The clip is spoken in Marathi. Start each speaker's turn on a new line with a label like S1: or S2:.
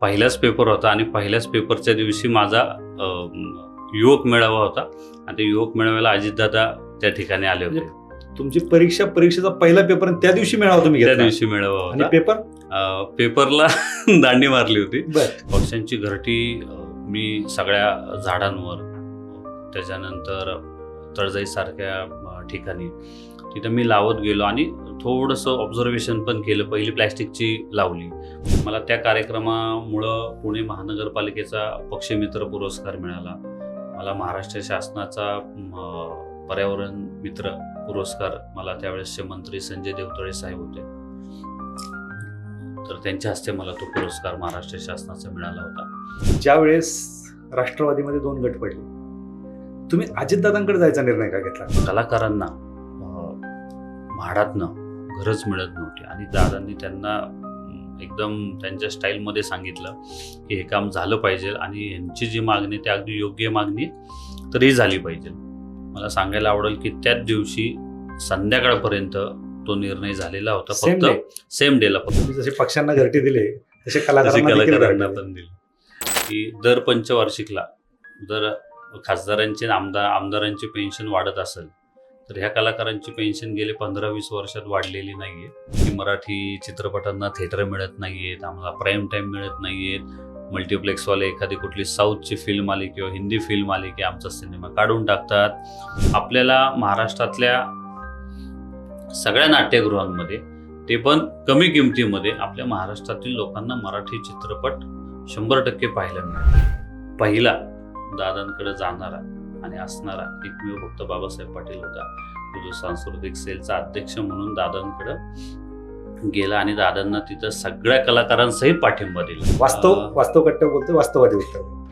S1: पहिलाच पेपर होता आणि पहिल्याच पेपरच्या दिवशी माझा युवक मेळावा होता. आणि त्या युवक मेळाव्याला अजितदादा त्या ठिकाणी आले होते.
S2: तुमची परीक्षा परीक्षेचा पहिला पेपर त्या दिवशी मेळावा तुम्ही
S1: त्या दिवशी मेळावा होता.
S2: पेपर?
S1: पेपरला दांडी मारली होती. पक्ष्यांची घरटी मी सगळ्या झाडांवर त्याच्यानंतर तळजाईसारख्या ठिकाणी. तिथं मी लावत गेलो आणि थोडंसं ऑब्झर्वेशन पण केलं. पहिली प्लॅस्टिकची लावली. मला त्या कार्यक्रमामुळं पुणे महानगरपालिकेचा पक्षमित्र पुरस्कार मिळाला. मला महाराष्ट्र शासनाचा पर्यावरण मित्र पुरस्कार मला त्यावेळेसचे मंत्री संजय देवतळे साहेब होते. तर त्यांच्या हस्ते मला तो पुरस्कार महाराष्ट्र शासनाचा मिळाला होता.
S2: ज्यावेळेस राष्ट्रवादीमध्ये दोन गट पडले. तुम्ही अजितदादांकडे जायचा निर्णय का घेतला?
S1: कलाकारांना म्हाडातनं घरच मिळत नव्हती आणि दादांनी त्यांना एकदम त्यांच्या स्टाईलमध्ये सांगितलं की हे काम झालं पाहिजे आणि यांची जी मागणी ती अगदी योग्य मागणी तर ही झाली पाहिजे. मला सांगायला आवडेल की त्याच दिवशी संध्याकाळपर्यंत तो निर्णय झालेला होता फक्त? सेम डेला फक्त.
S2: जसे पक्षांना घरटी दिले तसे कलाकारांना
S1: पण दिली. की दर पंचवार्षिकला जर खासदारांचे आमदार आमदारांची पेन्शन वाढत असेल तर ह्या कलाकारांची पेन्शन गेले पंधरा वीस वर्षात वाढलेली नाही आहे मराठी चित्रपटांना थिएटर मिळत नाही आहेत आम्हाला प्राईम टाईम मिळत नाही आहेत मल्टिप्लेक्सवाले एखादी कुठली साऊथची फिल्म आली किंवा हिंदी फिल्म आली की आमचा सिनेमा काढून टाकतात. आपल्याला महाराष्ट्रातल्या सगळ्या नाट्यगृहांमध्ये ते पण कमी किमतीमध्ये आपल्या महाराष्ट्रातील लोकांना मराठी चित्रपट शंभर टक्के पाहायला मिळतात. पहिला दादांकडे जाणारा आणि असणारा एकमेव फक्त बाबासाहेब पाटील होता. जो सांस्कृतिक सेलचा अध्यक्ष म्हणून दादांकडे गेला आणि दादांना तिथं सगळ्या कलाकारांसहित पाठिंबा दिला.
S2: वास्तव वास्तव कट्ट बोलतो वास्तववादी उत्तर.